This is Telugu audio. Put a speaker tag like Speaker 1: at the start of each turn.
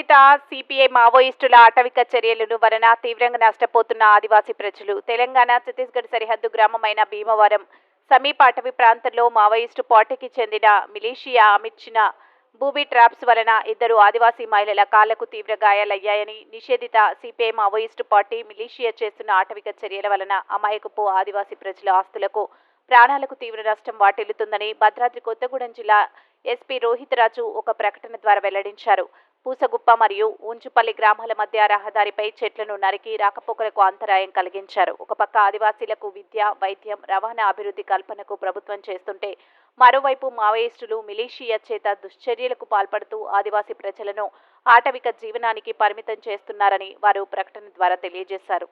Speaker 1: సిపిఐ మావోయిస్టుల ఆటవిక చర్యలను వలన తీవ్రంగా నష్టపోతున్న ఆదివాసీ ప్రజలు. తెలంగాణ ఛత్తీస్గఢ్ సరిహద్దు గ్రామమైన భీమవరం సమీప అటవీ ప్రాంతంలో మావోయిస్టు పార్టీకి చెందిన మిలీషియా అమిర్చిన బూబీ ట్రాప్స్ వలన ఇద్దరు ఆదివాసీ మహిళల కాళ్ళకు తీవ్ర గాయాలయ్యాయని నిషేధిత సిపిఐ మావోయిస్టు పార్టీ మిలీషియా చేస్తున్న ఆటవిక చర్యల వలన అమాయకపు ఆదివాసీ ప్రజల ఆస్తులకు ప్రాణాలకు తీవ్ర నష్టం వాటిల్లుతుందని భద్రాద్రి కొత్తగూడెం జిల్లా ఎస్పీ రోహిత్ రాజు ఒక ప్రకటన ద్వారా వెల్లడించారు. పూసగుప్ప మరియు ఉంచుపల్లి గ్రామాల మధ్య రహదారిపై చెట్లను నరికి రాకపోకలకు అంతరాయం కలిగించారు. ఒక పక్క ఆదివాసీలకు విద్య వైద్యం రవాణా అభివృద్ధి కల్పనకు ప్రభుత్వం చేస్తుంటే మరోవైపు మావోయిస్టులు మిలీషియా చేత దుశ్చర్యలకు పాల్పడుతూ ఆదివాసీ ప్రజలను ఆటవిక జీవనానికి పరిమితం చేస్తున్నారని వారు ప్రకటన ద్వారా తెలియజేశారు.